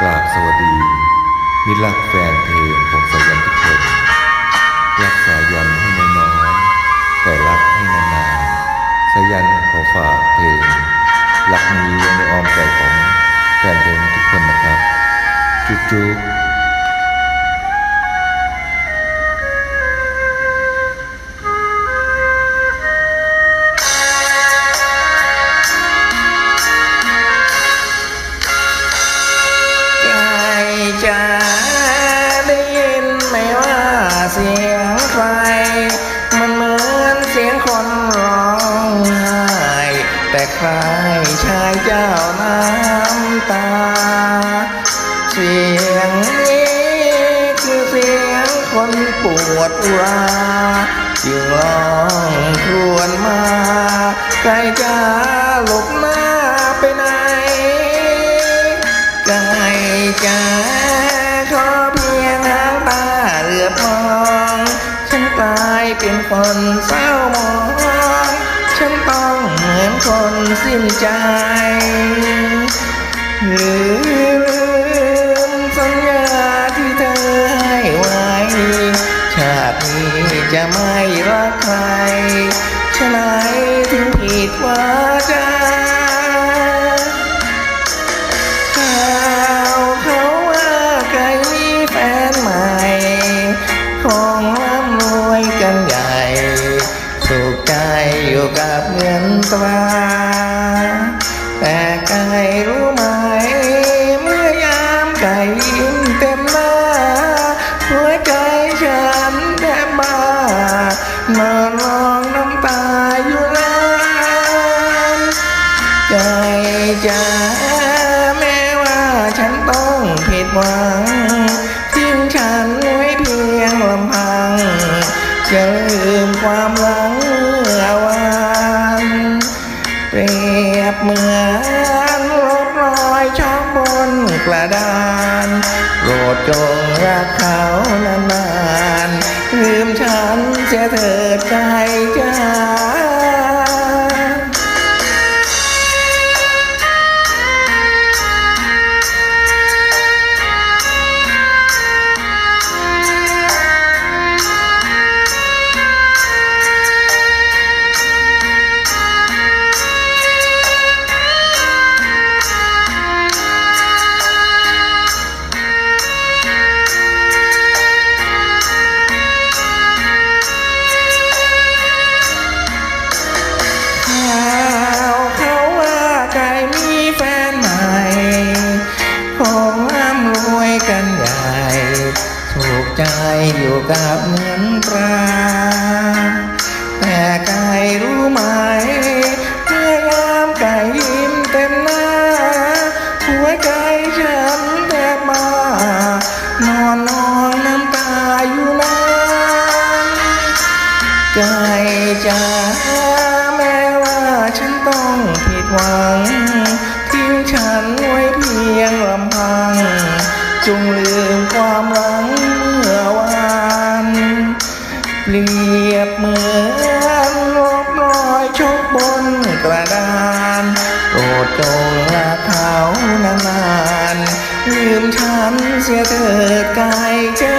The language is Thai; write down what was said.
กราบสวัสดี มิตรรักแฟนเพลงของสายันทุกคนรักสายันให้น้อยๆแต่รักให้นานๆสายันขอฝากเพลงรักนี้ไว้ในอ้อมใจของแฟนเพลงทุกคนนะครับ จุ๊บ จะได้ยินไหมว่าเสียงใครมันเหมือนเสียงคนร้องไห้แต่ใครชายเจ้าน้ำตา เสียงนี้คือเสียงคนปวดราจึงร้องครวญมาใครจะ ไก่จ๋าขอเพียงหางตาเหลือบมอง ฉันกลายเป็นคนเศร้ามอง ฉันต้องเหมือนคนสิ้นใจหรือลืมสัญญาที่เธอให้ไว้ ชาตินี้จะไม่รักใครฉะไหนถึงผิดว่า อยู่กับเงินตราแต่ไก่รู้ไหม เมื่อยามไก่ยิ้มเต็มหน้า หัวใจฉันแทบบ้านอนร้องน้ำตาอยู่นานใจจะแม้ว่าฉันต้องผิดหวังทิ้งฉันไว้เพียงลำพังจะ จงรักเขานานๆลืมฉันเสียเถิดใจจ้า ใจอยู่กับเงินตราแต่ไก่รู้ไหมพยายามไก่ยิ้ เปรียบเหมือนลบรอยชกบนกระดานโปรดจงรักเขานานลืมฉันเสียเถิดกายจ้า